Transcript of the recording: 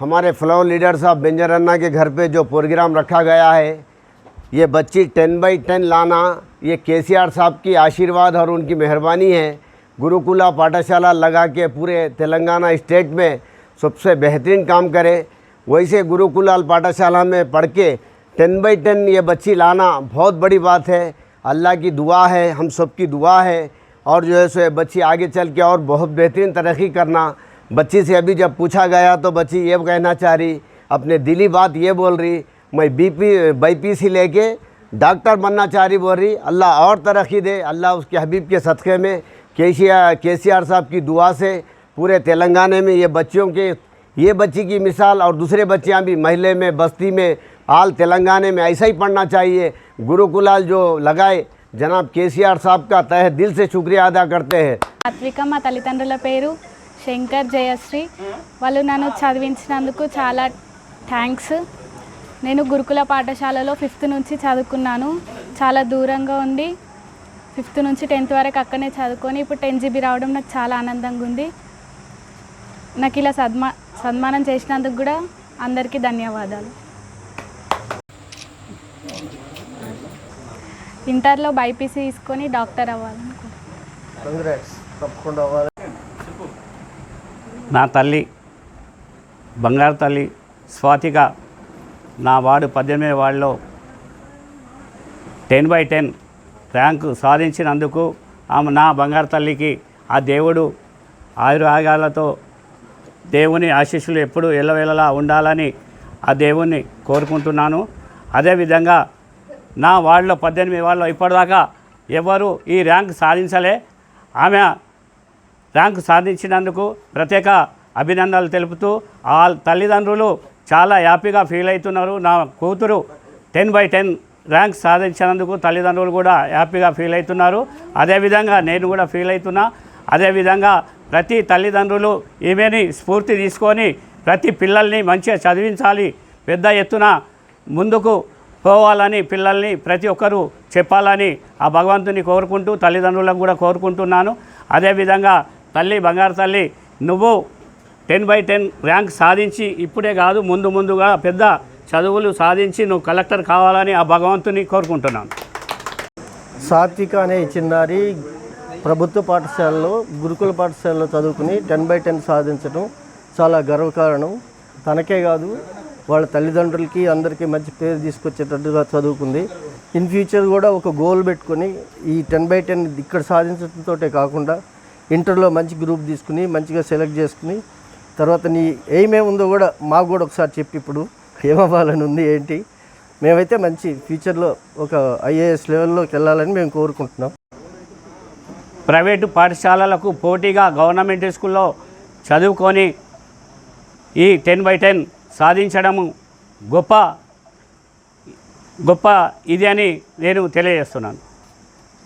हमारे floor leader साहब बेंजर अन्ना के घर पे जो प्रोग्राम रखा गया है, ये बच्ची टेन बाई टेन लाना, ये के साहब की आशीर्वाद और उनकी मेहरबानी है। गुरुकुला पाठशाला लगा के पूरे तेलंगाना स्टेट में सबसे बेहतरीन काम करे। वैसे गुरुकुलाल पाठशाला में पढ़ के टेन बाई टेन ये बच्ची लाना बहुत बड़ी बात है। अल्लाह की दुआ है, हम सबकी दुआ है। और जो है सो ये बच्ची आगे चल के और बहुत बेहतरीन तरक्की करना। बच्ची से अभी जब पूछा गया तो बच्ची ये कहना चाह रही अपने दिली बात ये बोल रही मैं बीपी बाईपीसी लेके डॉक्टर बनना चाह रही बोल रही अल्लाह और तरक्की दे अल्लाह उसके हबीब के सदक़े में के के सी आर साहब की दुआ से पूरे तेलंगाना में ये बच्चियों के ये बच्ची की मिसाल और दूसरे बच्चियाँ भी महल्ले में बस्ती में हाल तेलंगाना में ऐसा ही पढ़ना चाहिए गुरुकुलाल जो लगाए जनाब के सी आर साहब का तहे दिल से शुक्रिया अदा करते हैं సాత్విక మా తల్లిదండ్రుల పేరు శంకర్ జయశ్రీ. వాళ్ళు నన్ను చదివించినందుకు చాలా థ్యాంక్స్. నేను గురుకుల పాఠశాలలో ఫిఫ్త్ నుంచి చదువుకున్నాను. చాలా దూరంగా ఉండి ఫిఫ్త్ నుంచి టెన్త్ వరకు అక్కడనే చదువుకొని ఇప్పుడు టెన్ జీబీ రావడం నాకు చాలా ఆనందంగా ఉంది. నాకు ఇలా సన్మా సన్మానం చేసినందుకు కూడా అందరికీ ధన్యవాదాలు. ఇంటర్లో బైపీసీ తీసుకొని డాక్టర్ అవ్వాలనుకుంటున్నాను తప్పకుండా నా తల్లి బంగారు తల్లి స్వాతిక నా వార్డు పద్దెనిమిది వార్డులో టెన్ బై టెన్ ర్యాంకు సాధించినందుకు ఆమె నా బంగారు తల్లికి ఆ దేవుడు ఆయురాగాలతో దేవుని ఆశీస్సులు ఎప్పుడు ఎల్లవేళలా ఉండాలని ఆ దేవుణ్ణి కోరుకుంటున్నాను. అదేవిధంగా నా వార్డులో పద్దెనిమిది వాళ్ళు ఇప్పటిదాకా ఎవరు ఈ ర్యాంక్ సాధించలే. ఆమె ర్యాంకు సాధించినందుకు ప్రత్యేక అభినందనలు తెలుపుతూ ఆ తల్లిదండ్రులు చాలా హ్యాపీగా ఫీల్ అవుతున్నారు. నా కూతురు టెన్ బై టెన్ ర్యాంక్ సాధించినందుకు తల్లిదండ్రులు కూడా హ్యాపీగా ఫీల్ అవుతున్నారు. అదేవిధంగా నేను కూడా ఫీల్ అవుతున్నా. అదేవిధంగా ప్రతి తల్లిదండ్రులు ఈమెని స్ఫూర్తి తీసుకొని ప్రతి పిల్లల్ని మంచిగా చదివించాలి. పెద్ద ఎత్తున ముందుకు పోవాలని పిల్లల్ని ప్రతి ఒక్కరూ చెప్పాలని ఆ భగవంతుని కోరుకుంటూ తల్లిదండ్రులకు కూడా కోరుకుంటున్నాను. అదేవిధంగా తల్లి బంగారు తల్లి నువ్వు టెన్ బై టెన్ ర్యాంక్ సాధించి ఇప్పుడే కాదు ముందు ముందుగా పెద్ద చదువులు సాధించి నువ్వు కలెక్టర్ కావాలని ఆ భగవంతుని కోరుకుంటున్నాను. సాత్విక అనే చిన్నారి ప్రభుత్వ పాఠశాలలో గురుకుల పాఠశాలలో చదువుకుని టెన్ బై టెన్ సాధించడం చాలా గర్వకారణం. తనకే కాదు వాళ్ళ తల్లిదండ్రులకి అందరికీ మంచి పేరు తీసుకొచ్చేటట్టుగా చదువుకుంది. ఇన్ ఫ్యూచర్ కూడా ఒక గోల్ పెట్టుకొని ఈ టెన్ బై టెన్ ఇక్కడ సాధించడంతో కాకుండా ఇంటర్లో మంచి గ్రూప్ తీసుకుని మంచిగా సెలెక్ట్ చేసుకుని తర్వాత నీ ఏమేమి ఉందో కూడా మాకు కూడా ఒకసారి చెప్పి ఇప్పుడు ఏమవ్వాలని ఉంది ఏంటి? మేమైతే మంచి ఫ్యూచర్లో ఒక ఐఏఎస్ లెవెల్లోకి వెళ్ళాలని మేము కోరుకుంటున్నాం. ప్రైవేటు పాఠశాలలకు పోటీగా గవర్నమెంట్ స్కూల్లో చదువుకొని ఈ టెన్ బై టెన్ సాధించడము గొప్ప గొప్ప ఇది అని నేను తెలియజేస్తున్నాను.